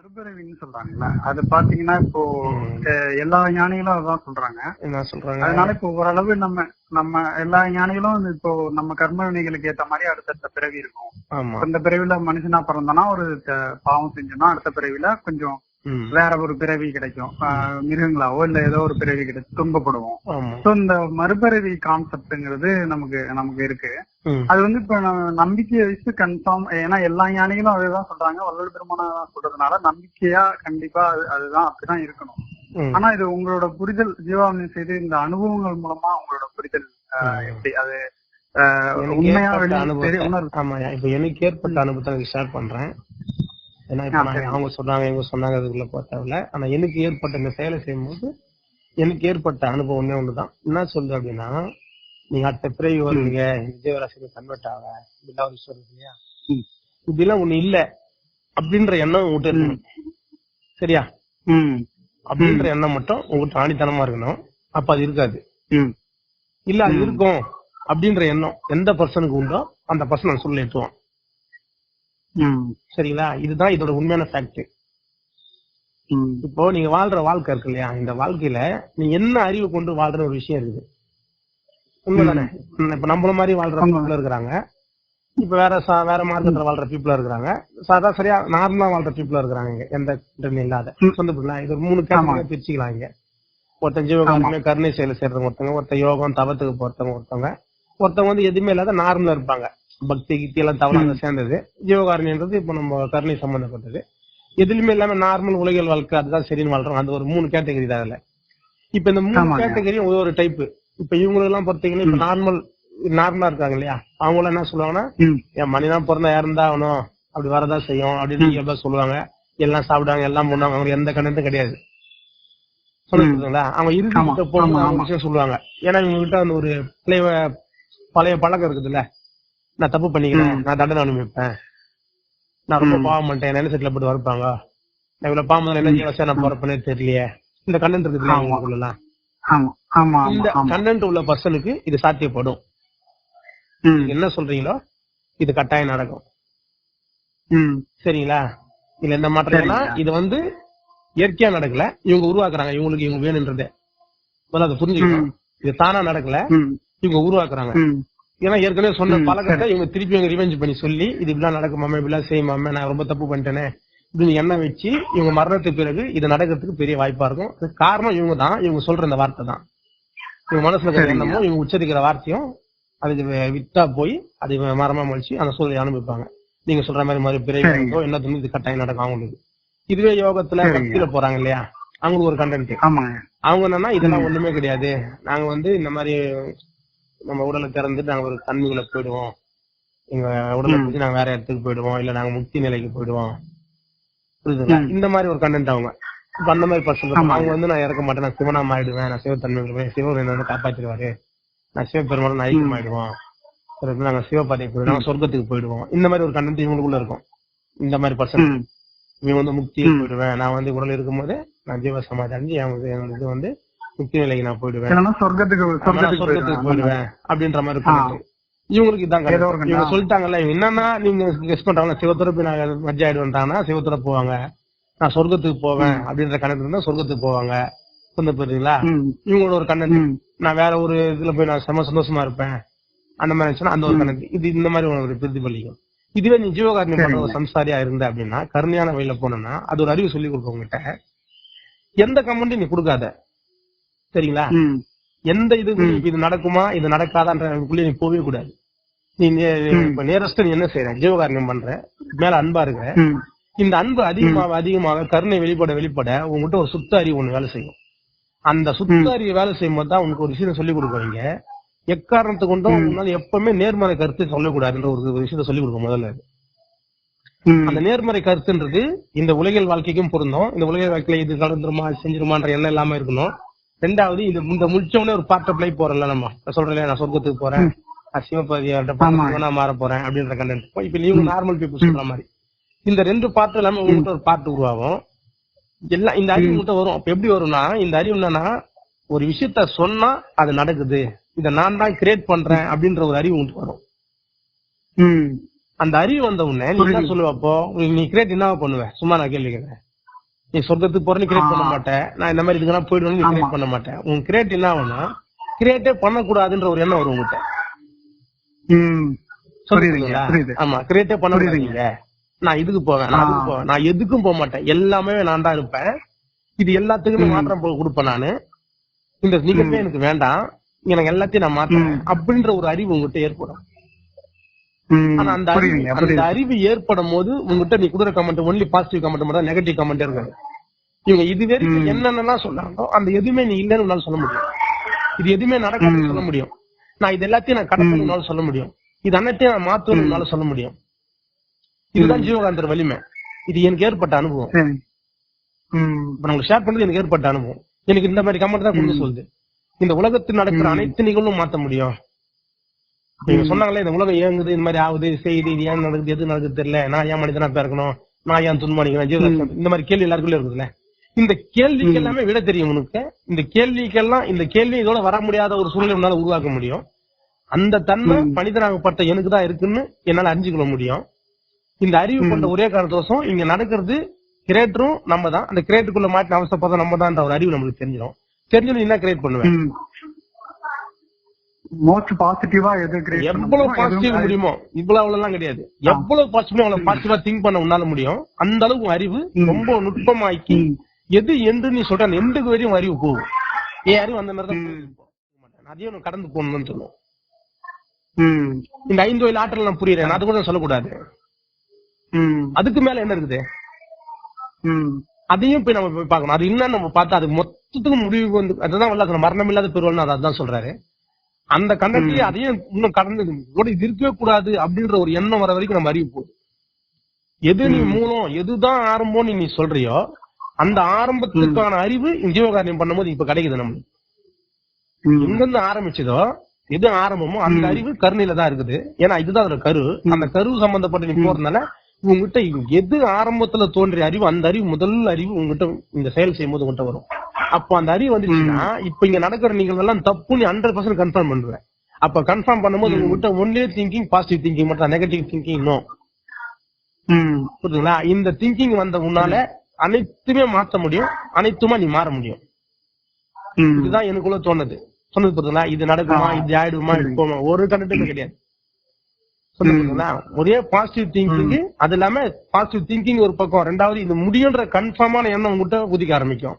மறுபிறவின்னு சொல்றாங்கல்ல. அது பாத்தீங்கன்னா இப்போ எல்லா ஞானிகளும் அதான் சொல்றாங்க. என்ன சொல்றாங்க? அதனால இப்போ ஓரளவு நம்ம நம்ம எல்லா ஞானிகளும் இப்போ நம்ம கர்ம வினைகளுக்கு ஏத்த மாதிரி அடுத்தடுத்த பிறவி இருக்கும். இந்த பிறவில மனுஷனா பிறந்தோம்னா ஒரு பாவம் செஞ்சோம்னா அடுத்த பிறவில கொஞ்சம். வேற ஒரு பிறவி கிடைக்கும். மிருகங்களாவோ இல்ல ஏதோ ஒரு பிறவி கிடைச்சு துன்பப்படுவோம். சோ இந்த மறுபிறவி கான்செப்ட்ங்கிறது நமக்கு நமக்கு இருக்கு. அது வந்து இப்ப நம்பிக்கையை வச்சு கன்ஃபார்ம் ஏன்னா எல்லா ஞானிகளும் அதுதான் சொல்றாங்க. வள்ளல் பெருமானா சொல்றதுனால நம்பிக்கையா கண்டிப்பா அது அதுதான் அப்படிதான் இருக்கணும். ஆனா இது உங்களோட புரிதல் ஜீவாவணி செய்து இந்த அனுபவங்கள் மூலமா உங்களோட புரிதல் எப்படி அது உண்மையா வெளிய ஆமா இப்ப எனக்கு ஏற்பட்ட அனுபவத்தை ஷேர் பண்றேன். ஏன்னா இப்ப. அவங்க சொன்னாங்க இவங்க சொன்னாங்க அதுக்குள்ள போத்தாவில ஆனா எனக்கு ஏற்பட்ட இந்த செயலை செய்யும்போது எனக்கு ஏற்பட்ட அனுபவம் ஒண்ணே ஒண்ணுதான். என்ன சொல்றது அப்படின்னா நீங்க அடுத்த பிறவி வருவீங்க விஜயவராசிக்கு கன்வெர்ட் ஆக இப்படிலாம் ஒரு விஷயம் இல்லையா? ம். இப்படிலாம் ஒண்ணு இல்ல அப்படின்ற எண்ணம் உங்ககிட்ட சரியா? அப்படின்ற எண்ணம் மட்டும் உங்ககிட்ட ஆணித்தனமா இருக்கணும். அப்ப அது இருக்காது. இல்ல அது இருக்கும் அப்படின்ற எண்ணம் எந்த பர்சனுக்கு உண்டோ அந்த பர்சன் சொல்ல எட்டுவான் ம். சரிங்களா? இதுதான் இதோட உண்மையான ஃபேக்ட் இப்போ நீங்க வாழ்ற வாழ்க்கை இருக்கு இல்லையா? இந்த வாழ்க்கையில நீ என்ன அறிவு கொண்டு வாழ்ற ஒரு விஷயம் இருக்குது. உண்மைதானே? இப்ப நம்மள மாதிரி வாழ்ற. பீப்புள் இருக்கிறாங்க. இப்ப வேற வேற மார்க்கெட்ல வாழ்ற பீப்புளா இருக்கிறாங்க. சாதா சரியா நார்மலா வாழ்ற பீப்புளா இருக்கிறாங்க எந்த இல்லாத. சொந்த இது ஒரு மூணு கேட்டகரியா பிரிச்சுக்கலாம் இங்க. ஒருத்தன் ஜீவகாரமே கருணை செயல சேர்றவங்க ஒருத்தவங்க ஒருத்தன் யோகம் தவத்துக்கு போறவங்க ஒருத்தவங்க ஒருத்தவங்க வந்து எதுவுமே இல்லாத நார்மலா இருப்பாங்க. பக்தி கித்தி எல்லாம் தவறாக சேர்ந்தது. ஜீவகாரணின்றது இப்போ நம்ம கருணை சம்பந்தப்பட்டது. எதுலயுமே இல்லாம நார்மல் உலகியல் வாழ்க்கை அதுதான் சரின்னு வாழ்றோம். அந்த ஒரு மூணு கேட்டகரி தான் அதுல. இப்ப இந்த மூணு. கேட்டகரியும் ஒரு ஒரு டைப் இப்ப இவங்க எல்லாம் பொறுத்தீங்கன்னா இப்ப நார்மல் நார்மலா இருக்காங்க இல்லையா? அவங்க எல்லாம் என்ன சொல்லுவாங்கன்னா என் மனிதன் பிறந்தா இறந்தா ஆகணும் அப்படி வரதான் செய்யும். அப்படின்னு எல்லாம் சொல்லுவாங்க. எல்லாம் சாப்பிடுவாங்க எல்லாம் பண்ணுவாங்க. அவங்களுக்கு எந்த கண்டென்ட்டும் கிடையாது. அவங்க இறுதி. விஷயம் சொல்லுவாங்க. ஏன்னா இவங்க கிட்ட அந்த ஒரு பழைய பழைய பழக்கம் இருக்குதுல்ல? நான் தப்பு பண்ணிக்கிறேன். நான் தண்டனை அனுபவிப்பேன். நான் ரொம்ப. பாவம் பண்ணிட்டேன் என்ன செட்டில் போட்டு வரப்பாங்க? நான் இவ்வளவு பாவம் என்ன ஜீவசா நான் போறப்பனே தெரியலையே. இந்த கண்டென்ட் ஆமா. ஆமா இந்த கண்டென்ட் உள்ள பர்சனுக்கு இது சாத்தியப்படும். என்ன சொல்றீங்களோ இது கட்டாயம் நடக்கும். சரிங்களா? இந்த மாற்றம்லாம் சரிங்க. இது வந்து இயற்கையா நடக்கல. இவங்க உருவாக்குறாங்க இவங்களுக்கு இவங்க வேணுன்றதே. முதல்ல அதை புரிஞ்சுக்கணும். இது தானா நடக்கல. இவங்க உருவாக்குறாங்க. ஏன்னா ஏற்கனவே சொன்ன பழக்கத்தை இவங்க திருப்பி இவங்க ரிவெஞ்ச் பண்ணி சொல்லி இது இப்படிலாம் நடக்குமாமே இப்படிலாம் செய்யுமாமே நான் ரொம்ப தப்பு பண்ணிட்டேனே இப்படின்னு எண்ணம் வச்சு இவங்க மரணத்துக்கு பிறகு இது நடக்கிறதுக்கு பெரிய வாய்ப்பா இருக்கும். அதுக்கு காரணம் இவங்க தான் இவங்க சொல்ற இந்த வார்த்தை தான். இவங்க மனசுல இருக்கிற. எண்ணமும் இவங்க உச்சரிக்கிற வார்த்தையும் அது வி- வித்தா போய் அது மரமா மலிச்சு அந்த சூழலை அனுபவிப்பாங்க. நீங்க சொல்ற மாதிரி மாதிரி பிறகு. என்ன இது கட்டாயம் நடக்கும் அவங்களுக்கு. இதுவே யோகத்துல. பக்தியில போறாங்க இல்லையா? அவங்களுக்கு ஒரு கண்டென்ட் அவங்க என்னன்னா இதெல்லாம் ஒண்ணுமே கிடையாது. நாங்க வந்து இந்த மாதிரி நம்ம உடலை திறந்துட்டு நாங்க ஒரு தன்மைக்குள்ள போயிடுவோம். எங்க உடலை. பத்தி நாங்க வேற இடத்துக்கு போயிடுவோம். இல்ல நாங்க முக்தி நிலைக்கு போயிடுவோம். புரியுதுங்களா. இந்த மாதிரி ஒரு கண்டென்ட் அவங்க. இப்ப அந்த மாதிரி பர்சன். அவங்க வந்து நான் இறக்க மாட்டேன். நான் சிவனா மாறிடுவேன். நான் சிவத்தன்மை இருப்பேன் சிவன் என்ன வந்து காப்பாத்திடுவாரு. நான் சிவபெருமான நான் ஐக்கியம் ஆயிடுவோம் நாங்க சிவபாதை போயிடுவோம். நாங்க சொர்க்கத்துக்கு போயிடுவோம். இந்த மாதிரி ஒரு கண்டென்ட் இவங்களுக்குள்ள இருக்கும். இந்த மாதிரி பர்சன் இவன் வந்து முக்தி. போயிடுவேன். நான் வந்து உடல் இருக்கும்போது நான் ஜீவ சமாதி அடைஞ்சு என் இது வந்து முக்தி நிலைக்கு நான் போயிடுவேன். சொர்க்கத்துக்கு சொர்க்கத்துக்கு போயிடுவேன். அப்படின்ற மாதிரி. இவங்களுக்கு இதான் இவங்க. சொல்லிட்டாங்கல்ல இவங்க என்னன்னா நீங்க கெஸ் பண்றாங்க சிவத்துல போய் நான் மஜ்ஜா ஆயிடுவேன்ட்டாங்கன்னா சிவத்துல போவாங்க. நான் சொர்க்கத்துக்கு போவேன் அப்படின்ற கணக்கு இருந்தா சொர்க்கத்துக்கு போவாங்க. சொந்த போயிருந்தீங்களா ம். இவங்களோட ஒரு கண்ணன். நான் வேற ஒரு இதுல போய் நான் செம சந்தோஷமா இருப்பேன். அந்த மாதிரி இருந்துச்சுன்னா அந்த ஒரு கணக்கு. இது இந்த மாதிரி உனக்கு பிரதி பலிக்கும் இதுவே நீ ஜீவகாரணி பண்ற ஒரு சம்சாரியா இருந்த அப்படின்னா கருணையான வழியில போனோம்னா அது ஒரு அறிவு சொல்லி உங்ககிட்ட எந்த கமெண்ட்டும் நீ கொடுக்காத. சரிங்களா? எந்த இது இது நடக்குமா? இது நடக்காதான்றக்குள்ளே நீ போகவே கூடாது. நீ இப்ப நேரஸ்ட் நீ என்ன செய்யற ஜீவகாரணம் பண்ற மேல அன்பா இருக்க இந்த அன்பு அதிகமாக அதிகமாக கருணை வெளிப்பட வெளிப்பட உங்ககிட்ட ஒரு சுத்த அறிவு ஒண்ணு வேலை செய்யும். அந்த சுத்த அறிவு வேலை செய்யும் போது தான் உனக்கு ஒரு விஷயம் சொல்லிக் கொடுக்குறீங்க. எக்காரணத்தை கொண்டும் உன்னால எப்பவுமே நேர்மறை கருத்து சொல்லக்கூடாதுன்ற ஒரு விஷயத்த சொல்லிக் கொடுக்கும் முதல்ல அந்த நேர்மறை கருத்துன்றது இந்த உலகியல் வாழ்க்கைக்கும் பொருந்தும். இந்த உலகியல் வாழ்க்கையில இது கலந்துருமா செஞ்சிருமான்ற எண்ணம் இல்லாம இருக்கணும். ரெண்டாவது இது இந்த முடிச்சவனே ஒரு பார்ட் பிளை போறல நம்ம. நான் சொல்றேன் இல்லையா, நான் சொர்க்கத்துக்கு போறேன். சிவபதியார்ட்ட மாற போறேன் அப்படின்ற கண்டென்ட் இப்ப நீங்க நார்மல் பீப்புள் சொல்ற மாதிரி. இந்த ரெண்டு பார்ட் எல்லாமே உங்ககிட்ட ஒரு பார்ட் உருவாகும். எல்லாம் இந்த அறிவு உங்ககிட்ட வரும். அப்ப எப்படி வரும்னா இந்த அறிவு என்னன்னா ஒரு விஷயத்த சொன்னா அது நடக்குது. இத நான் தான் கிரியேட் பண்றேன் அப்படின்ற ஒரு அறிவு உங்ககிட்ட வரும். அந்த அறிவு வந்த உடனே நீ என்ன சொல்லுவ அப்போ? நீ கிரியேட் என்ன பண்ணுவ? சும்மா நான் கேள்வி கேட்கிறேன். நீ சொர்க்கத்துக்கு போற நீ கிரியேட் பண்ண. மாட்டேன் நான் இந்த மாதிரி இதுக்கெல்லாம் போயிடுவேன் நீ. கிரியேட் பண்ண மாட்டேன் உன் கிரியேட் என்ன ஆகும்னா கிரியேட்டே பண்ணக்கூடாதுன்ற ஒரு எண்ணம் வரும் உங்ககிட்ட ஆமா கிரியேட்டே பண்ண. முடியாதுங்க நான் இதுக்கு போவேன் நான் அதுக்கு. போவேன் நான் எதுக்கும் போக மாட்டேன் எல்லாமே நான் தான் இருப்பேன் இது எல்லாத்துக்குமே. மாற்றம் கொடுப்பேன் நானு இந்த நிகழ்வே. எனக்கு வேண்டாம் எனக்கு எல்லாத்தையும் நான் மாத்தேன். அப்படின்ற ஒரு அறிவு உங்ககிட்ட ஏற்படும் ஆனா அந்த அறிவு அந்த ஏற்படும் போது உங்ககிட்ட நீ கொடுக்குற கமெண்ட் ஒன்லி பாசிட்டிவ் கமெண்ட் மட்டும் நெகட்டிவ் கமெண்ட் இருக்காது இவங்க இது வரைக்கும். என்னென்னலாம் சொன்னாங்களோ அந்த எதுவுமே நீ இல்லைன்னு உன்னால சொல்ல முடியும் இது எதுவுமே நடக்காதுன்னு. சொல்ல முடியும் நான் இது எல்லாத்தையும் நான் கடத்தணும் ம். உன்னால சொல்ல முடியும் இது அனைத்தையும் நான் மாத்துவேன்னு ம். உன்னால சொல்ல முடியும் இதுதான். ஜீவகாந்தர் வலிமை இது எனக்கு ஏற்பட்ட அனுபவம் இப்ப நான் ஷேர் பண்றது எனக்கு ஏற்பட்ட அனுபவம் எனக்கு இந்த மாதிரி கமெண்ட் தான் கொடுக்க ம். சொல்லுது இந்த உலகத்தில் நடக்கிற. அனைத்து நிகழ்வும் மாத்த முடியும் நீங்க. சொன்னாங்களே இந்த உலகம் இயங்குது இந்த மாதிரி ஆகுது செய்யுது இது ஏன் நடக்குது எது நடக்குது தெரியல நான் ஏன் மனிதனா பிறக்கணும் நான் ஏன் ஜீவராசி இந்த மாதிரி கேள்வி எல்லாருக்குள்ள இருக்குதுல்ல. இந்த கேள்விக்கு. எல்லாமே விட தெரியும் உனக்கு இந்த கேள்விக்கெல்லாம் இந்த கேள்வி இதோட வர முடியாத ஒரு சூழ்நிலை உன்னால உருவாக்க முடியும். அந்த தன்மை. மனிதனாகப்பட்ட எனக்கு தான் இருக்குன்னு என்னால அறிஞ்சுக்கொள்ள முடியும். இந்த அறிவு கொண்ட ஒரே காரணத்தோசம் இங்க நடக்கிறது கிரேட்டரும் நம்ம தான். அந்த கிரேட்டுக்குள்ள மாட்டின அவசரப்பதான் நம்ம தான் ஒரு அறிவு நம்மளுக்கு தெரிஞ்சிடும் தெரிஞ்சு என்ன கிரியேட் பண்ணுவேன்? மோஸ்ட் பாசிட்டிவா எது எவ்வளவு பாசிட்டிவ் முடியுமோ இவ்வளவு அவ்வளவுலாம் கிடையாது. எவ்வளவு பாசிட்டிவ் அவ்வளவு பாசிட்டிவா திங்க் பண்ண உன்னால முடியும். அந்த அளவுக்கு அறிவு. ரொம்ப நுட்பமாக்கி. எது என்று நீ சொல்ற எண்டுக்கு வரையும் அறிவு போகும் என் அறிவு அந்த மாதிரி தான். அதையும் கடந்து போகணும்னு சொல்லுவோம் இந்த ஐந்து வயல் ஆற்றல் நான் புரியுறேன். அது கூட சொல்லக்கூடாது. அதுக்கு மேல என்ன இருக்குது? அதையும் போய் நம்ம போய் பார்க்கணும். அது என்னன்னு நம்ம பார்த்தா அது மொத்தத்துக்கும் முடிவு வந்து அதுதான் வல்ல மரணம் இல்லாத பெருவல்னு அதை அதான் சொல்றாரு. அந்த கண்டத்திலேயே அதையும் இன்னும் கடந்து கூட இது இருக்கவே கூடாது அப்படின்ற ஒரு எண்ணம் வர வரைக்கும் நம்ம அறிவு போகுது. எது நீ மூலம் எதுதான் ஆரம்பம்னு நீ சொல்றியோ அந்த ஆரம்பத்துக்கான அறிவு ஜீவகாரியம் பண்ணும்போது இப்ப கிடைக்குது நம்மளுக்கு. எங்கிருந்து ஆரம்பிச்சதோ எது ஆரம்பமோ அந்த அறிவு கருணையில தான் இருக்குது. ஏன்னா இதுதான் அதோட கரு. அந்த கரு சம்பந்தப்பட்ட நீ போறதுனால உங்ககிட்ட எது ஆரம்பத்துல தோன்றிய அறிவு அந்த அறிவு முதல் அறிவு உங்ககிட்ட இந்த செயல் செய்யும் போது உங்ககிட்ட வரும். அப்போ அந்த அறிவு வந்துச்சுன்னா இப்ப இங்க நடக்கிற நிகழ்வு எல்லாம் தப்பு நீ ஹண்ட்ரட் பர்சன்ட் கன்ஃபார்ம் பண்ணுவேன். அப்ப கன்ஃபார்ம் பண்ணும்போது உங்ககிட்ட ஒன்லி திங்கிங் பாசிட்டிவ் திங்கிங் மட்டும் நெகட்டிவ் திங்கிங் நோ புரியுதுங்களா இந்த திங்கிங் வந்த உன்னால அனைத்துமே மாத்த முடியும். அனைத்துமா நீ மாற முடியும். இதுதான் எனக்குள்ள தோணுது. சொன்னது புரியுதுங்களா இது நடக்குமா? இது ஆயிடுமா? போமா. ஒரு கண்டட்டுமே கிடையாது. ஒரே பாசிட்டிவ் திங்கிங் அது இல்லாம பாசிட்டிவ் திங்கிங் ஒரு பக்கம். ரெண்டாவது இது முடியுன்ற கன்ஃபார்மான எண்ணம் உங்ககிட்ட உதிக்க ஆரம்பிக்கும்.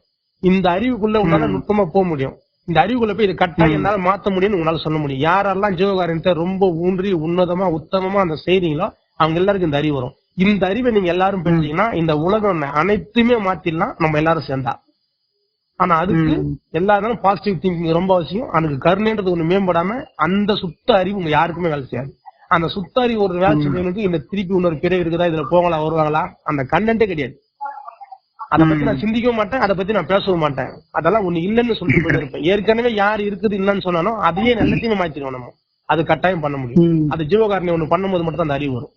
இந்த அறிவுக்குள்ள உன்னால நுட்பமா போக முடியும். இந்த அறிவுக்குள்ள போய் இது கரெக்டா என்னால மாத்த முடியும்னு உங்களால சொல்ல முடியும். யாரெல்லாம் ஜீவகாரியத்தை ரொம்ப ஊன்றி உன்னதமா உத்தமமா அந்த செய்றீங்களோ அவங்க எல்லாருக்கும் இந்த அறிவு வரும். இந்த அறிவை நீங்க எல்லாரும் பெற்றீங்கன்னா இந்த உலகம் அனைத்துமே மாத்திடலாம். நம்ம எல்லாரும் சேர்ந்தா. ஆனா அதுக்கு எல்லாரும் பாசிட்டிவ் திங்கிங் ரொம்ப அவசியம். அதுக்கு கருணைன்றது ஒண்ணு மேம்படாம அந்த சுத்த அறிவு உங்க யாருக்குமே வேலை செய்யாது. அந்த சுத்த அறிவு ஒரு வேலை செய்யறதுக்கு இந்த திருப்பி இன்னொரு பிறகு இருக்குதா இதுல போகலாம் வருவாங்களா அந்த கண்டென்ட்டே கிடையாது. அதை பத்தி நான் சிந்திக்கவும் மாட்டேன் அதை பத்தி நான் பேசவும் மாட்டேன். அதெல்லாம் ஒண்ணு இல்லைன்னு சொல்லிட்டு போயிட்டு இருப்பேன் ஏற்கனவே யார் இருக்குது இல்லைன்னு சொன்னாலும் அதையே எல்லாத்தையுமே மாத்திடுவோம் நம்ம. அது கட்டாயம் பண்ண முடியும். அது ஜீவகாரணி ஒண்ணு பண்ணும்போது மட்டும் அந்த அறிவு வரும்.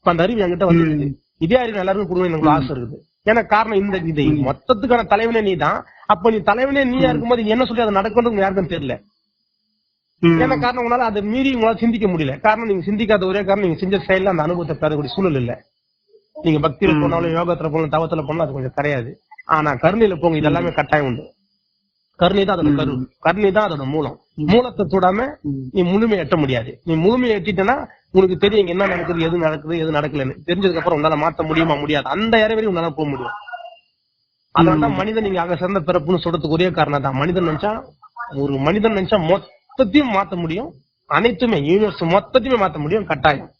இப்ப அந்த அறிவு என்கிட்ட வந்து இதே அறிவு எல்லாருக்கும் கொடுக்கணும் எனக்கு ஆசை இருக்குது. ஏன்னா காரணம் இந்த இது. மொத்தத்துக்கான தலைவனே நீ தான். அப்ப நீ தலைவனே நீயா இருக்கும்போது என்ன சொல்லி அதை நடக்கணும் யாருக்கும் தெரியல. ஏன்னா காரணம் உங்களால அதை மீறி உங்களால சிந்திக்க முடியல. காரணம் நீங்க சிந்திக்காத ஒரே காரணம் நீங்க செஞ்ச செயல்ல அந்த அனுபவத்தை பெறக்கூடிய சூழல் இல்ல. நீங்க பக்தியில போனாலும் யோகத்துல போனாலும் தவத்துல போனாலும் அது கொஞ்சம் கிடையாது ஆனா கருணையில போங்க இது எல்லாமே கட்டாயம் உண்டு. கருணை தான் அதோட கரு கருணை தான் அதோட மூலம். மூலத்தை தொடாம நீ முழுமையை எட்ட முடியாது. நீ முழுமையை எட்டிட்டனா உனக்கு தெரியும் என்ன நடக்குது எது நடக்குது எது நடக்கலன்னு. தெரிஞ்சதுக்கு அப்புறம் உன்னால மாத்த முடியுமா முடியாது. அந்த இறை வரையும் உன்னால போக முடியும். அதனால மனிதன் நீங்க ஆக சிறந்த பிறப்புன்னு சொல்றதுக்கு ஒரே காரணம் தான். மனிதன் நினைச்சா ஒரு மனிதன் நினைச்சா மொத்தத்தையும் மாத்த முடியும். அனைத்துமே யூனிவர்ஸ் மொத்தத்தையுமே மாத்த முடியும் கட்டாயம்.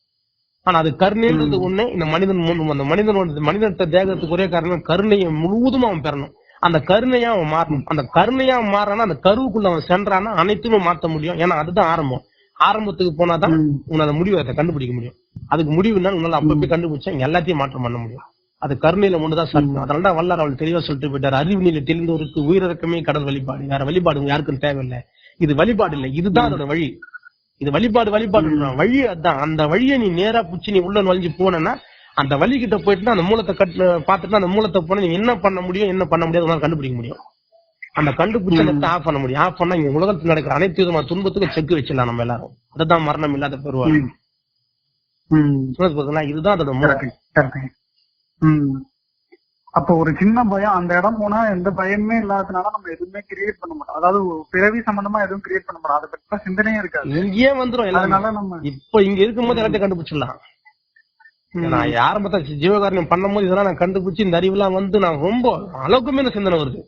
ஆனா அது கருணைன்றது ஒண்ணு இந்த மனிதன் முன் அந்த மனிதன் மனிதன் தேகத்துக்கு ஒரே காரணம் கருணையை முழுவதும் அவன் பெறணும். அந்த கருணையா அவன் மாறணும். அந்த கருணையா மாறானா அந்த கருவுக்குள்ள அவன் சென்றானா அனைத்துமே மாத்த முடியும். ஏன்னா அதுதான் ஆரம்பம். ஆரம்பத்துக்கு போனாதான் உன்னால முடிவு அதை கண்டுபிடிக்க முடியும். அதுக்கு முடிவு என்ன உன்னால அப்ப போய் கண்டுபிடிச்சா எல்லாத்தையும் மாற்றம் பண்ண முடியும். அது கருணையில ஒண்ணுதான் சட்டம் அதனால தான் வல்லார் அவள் தெளிவா சொல்லிட்டு போயிட்டார். அறிவு நிலை தெரிந்தவருக்கு உயிரிறக்கமே கடல் வழிபாடு. வேற வழிபாடு யாருக்கும் தேவையில்லை. இது வழிபாடு இல்லை. இதுதான் அதோட வழி. இது வழிபாடு வழிபாடு வழி அதான் அந்த வழியை நீ நேரா புடிச்சு நீ உள்ள நுழைஞ்சு போனேன்னா அந்த வழி கிட்ட போயிட்டு அந்த மூலத்தை கட் பார்த்துட்டு அந்த மூலத்தை போனா நீ என்ன பண்ண முடியும் என்ன பண்ண முடியாது உன்னால கண்டுபிடிக்க முடியும். அந்த கண்டுபிடிச்ச ஆஃப் பண்ண முடியும். ஆஃப் பண்ணா இங்க உலகத்தில் நடக்கிற அனைத்து விதமான துன்பத்துக்கும் செக் வச்சிடலாம் நம்ம எல்லாரும். அதுதான் மரணம் இல்லாத பாத்தீங்களா இதுதான் அதோட மூலம் கரெக்ட் கரெக்ட். ம். அப்ப ஒரு சின்ன பயம் அந்த இடம் போனா எந்த பயமே இல்லாததுனால நம்ம எதுவுமே கிரியேட் பண்ண மாட்டோம். அதாவது பிறவி சம்பந்தமா எதுவும் கிரியேட் பண்ண மாட்டோம். அதை பத்தி சிந்தனையே இருக்காது. இங்கேயே வந்துரும் அதனால நம்ம இப்ப இங்க இருக்கும்போது எல்லாத்தையும் கண்டுபிடிச்சிடலாம். நான் ஆரம்பத்தை ஜீவகாரணம் பண்ணும்போது இதெல்லாம் நான் கண்டுபிடிச்சு இந்த அறிவுலாம் வந்து நான் ரொம்ப அளவுக்கு மேல சிந்தனை வருது.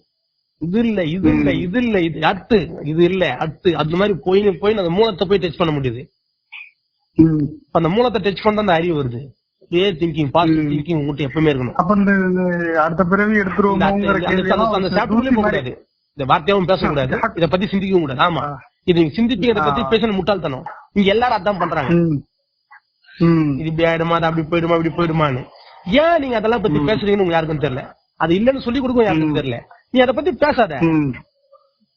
இது இல்ல இது இல்ல இது இல்ல இது அடுத்து இது இல்ல அடுத்து அந்த மாதிரி போய் போய் அந்த மூலத்தை போய் டச் பண்ண முடியுது. அந்த மூலத்தை டச் பண்ண அந்த அறிவு வருது. இதே திங்கிங் பாசிட்டிவ் திங்கிங் உங்கள்கிட்ட எப்பவுமே இருக்கணும். அப்ப இந்த அடுத்த பிறவி எடுத்துருவோமோங்கிற அந்த- கேள்வி அந்த- அந்த சாப்டர்லயே போக கூடாது இந்த வார்த்தையாவும் பேசக்கூடாது. இத பத்தி சிந்திக்கவும் கூடாது. ஆமா. இது நீங்க சிந்திச்சு இதை பத்தி பேசணும் முட்டாள்தனம். இங்க எல்லாரும் அதான் பண்றாங்க. இது இப்படி ஆயிடுமா அது அப்படி போயிடுமா இப்படி போயிடுமான்னு. ஏன் நீங்க அதெல்லாம் பத்தி பேசுறீங்கன்னு உங்களுக்கு யாருக்கும் தெரியல? அது இல்லன்னு சொல்லி கொடுக்கும் யாருக்கும் தெரியல. நீ அதை பத்தி பேசாத.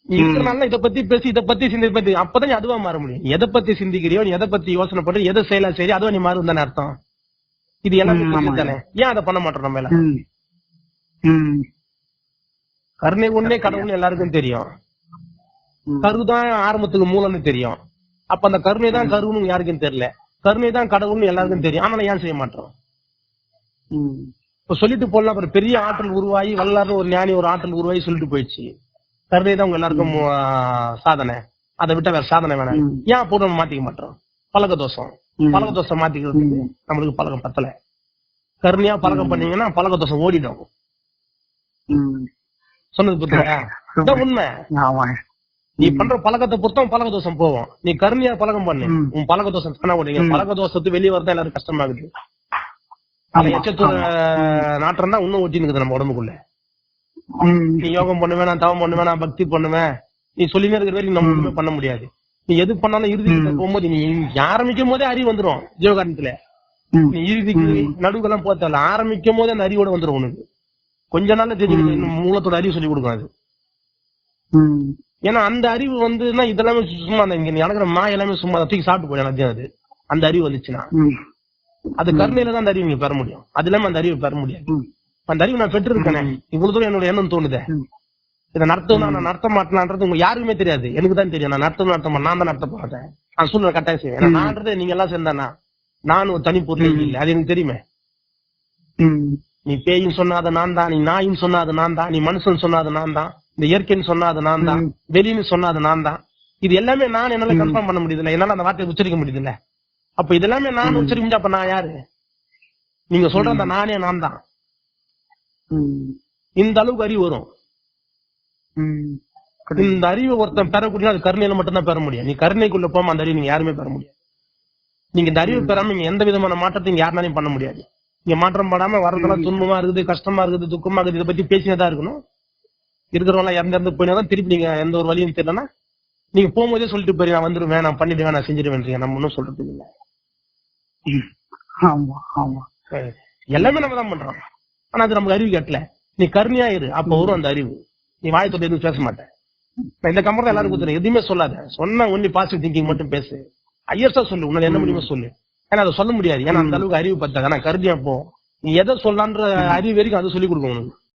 நீ இருக்கிறனால இத பத்தி பேசி இத பத்தி சிந்தி பத்தி அப்பதான் நீ அதுவா மாற முடியும். எதை பத்தி சிந்திக்கிறியோ நீ எதை பத்தி யோசனை பண்ற எதை செயலா சரி அதுவா நீ மாறும் தானே அர்த்தம். இது எல்லாமே. தானே? ஏன் அதை பண்ண மாட்டோம் நம்ம எல்லாம்? கருணை ஒண்ணே கடவுள்னு எல்லாருக்கும் தெரியும். கருதான் ஆரம்பத்துக்கு மூலம்னு தெரியும். அப்ப அந்த கருணை தான் கருன்னு யாருக்கும் தெரியல. கருணை தான் கடவுள்னு எல்லாருக்கும் தெரியும். ஆனா ஏன் செய்ய மாட்டோம்? இப்ப சொல்லிட்டு போலாம் அப்புறம் பெரிய ஆற்றல் உருவாகி வல்லாறு ஒரு ஞானி ஒரு ஆற்றல் உருவாகி சொல்லிட்டு போயிடுச்சு. கருணை தான் உங்க எல்லாருக்கும் சாதனை. அதை விட்டா வேற சாதனை வேணாம். ஏன் நம்ம மாத்திக்க மாட்டோம்? பழக்க தோஷம் பழக்க தோஷம் மாத்திக்கிறதுக்கு நம்மளுக்கு பழக்கம் பத்தல. கருணையா பழக்கம் பண்ணீங்கன்னா பழக்க தோஷம் ஓடிடும் சொன்னது புரியுதா உண்மை. நீ பண்ற பழக்கத்தை பொறுத்தும் பழக்க தோஷம் போவோம் நீ கருணையா பழக்கம் பண்ணு. உன் பழக்க தோஷம் தானே ஓடுங்க ம். பழக்க தோஷத்து வெளியே வரதான் எல்லாரும் கஷ்டமாகுது. நாற்றம் தான் இன்னும் ஒட்டி இருக்குது நம்ம உடம்புக்குள்ள. நீ யோகம் பண்ணுவேன் நான் தவம் பண்ணுவேன் நான் பக்தி பண்ணுவேன். நீ சொல்லினே இருக்கிற வரைக்கும் நம்ம பண்ண முடியாது. நீ எது பண்ணாலும் இறுதிக்கு. போகும்போது நீ ஆரம்பிக்கும் போதே அறிவு வந்துரும் ஜீவகாரணத்துல நீ இறுதிக்கு நடுவுக்கெல்லாம் போக தேவையில்ல ஆரம்பிக்கும் போதே அந்த அறிவோட வந்துரும் உனக்கு. கொஞ்ச நாள்ல தெரிஞ்சு மூலத்தோட அறிவு சொல்லி கொடுக்கும் அது. ஏன்னா அந்த அறிவு வந்துன்னா இதெல்லாமே சும்மா அந்த இங்க நடக்கிற மா எல்லாமே சும்மா தூக்கி சாப்பிட்டு போய் எல்லாத்தையும் அது. அந்த அறிவு வந்துச்சுன்னா. அது கருணையில தான் அந்த அறிவு நீங்க பெற முடியும். அது இல்லாம அந்த அறிவு பெற முடியாது. அந்த அறிவு நான் பெற்றிருக்கேனே. இவ்வளவு தூரம் என்னோட எண்ணம் தோணுதே. இதை நடத்தணும் நான் நடத்த மாட்டேன்ன்றது உங்களுக்கு யாருக்குமே தெரியாது. எனக்கு தான் தெரியும். நான் நடத்தணும் நடத்த மாட்டேன் நான் தான் நடத்த போறேன் நான் சூழ்நிலை கட்டாயம் செய்வேன். ஏன்னா நான்றது நீங்க எல்லாம் சேர்ந்தானா? நான் ஒரு தனி பொருள் இல்லை. அது எனக்கு தெரியுமே. நீ பேயின்னு சொன்னா அது நான் தான் நீ நாயின்னு சொன்னா அது நான் தான் நீ மனுஷன் சொன்னா அது நான் தான் இந்த இயற்கைன்னு சொன்னா அது நான் தான் வெளின்னு சொன்னா அது நான் தான். இது எல்லாமே நான் என்னால கன்ஃபார்ம் பண்ண முடியுதுல்ல. என்னால அந்த வார்த்தையை உச்சரிக்க முடியுதுல்ல. அப்ப இது எல்லாமே நான் உச்சரிக்க அப்ப நான் யாரு? நீங்க சொல்ற அந்த நானே நான் தான். இந்த அளவுக்கு அறிவு வரும். இந்த அறிவை ஒருத்தன் பெறக்கூடிய அது கருணையில மட்டும்தான் பெற முடியும். நீ கருணைக்குள்ள போகாம அந்த அறிவு நீங்க யாருமே பெற முடியாது. நீங்க இந்த அறிவு பெறாம நீங்க எந்த விதமான மாற்றத்தையும் யாருனாலையும் பண்ண முடியாது. நீங்க மாற்றம் படாம வரதெல்லாம் துன்பமா இருக்குது கஷ்டமா இருக்குது துக்கமா இருக்குது இதை பத்தி பேசினதா இருக்கணும். இருக்கிறவங்க இறந்து இறந்து போயினா திருப்பி நீங்க எந்த ஒரு வழியும் தெரியலன்னா நீங்க போகும்போதே சொல்லிட்டு போய் நான் வந்துருவேன் நான் பண்ணிடுவேன் நான் செஞ்சிருவேன் நம்ம ஒன்னும் சொல்றது இல்ல. ஆமா ஆமா. எல்லாமே நம்ம தான் பண்றோம். ஆனா அது நமக்கு அறிவு கட்டல நீ கருணையா இரு அப்ப வரும் அந்த அறிவு. நீ வாய் தொட்டு எதுவும் பேச மாட்டேன். நான் இந்த கம்பெனி எல்லாரும் கொடுத்துறேன் எதுவுமே சொல்லாத. சொன்ன ஒன்லி பாசிட்டிவ் திங்கிங் மட்டும் பேசு. ஐயர்ஸா சொல்லு. உன்னால என்ன முடியுமோ சொல்லு. ஏன்னா அதை சொல்ல முடியாது. ஏன்னா அந்த அளவுக்கு அறிவு பத்தாது. ஆனா கருதி அப்போ நீ எதை சொல்லலான்ற அறிவு வரைக்கும் அதை சொல்லி கொடுக்கணும். உனக்கு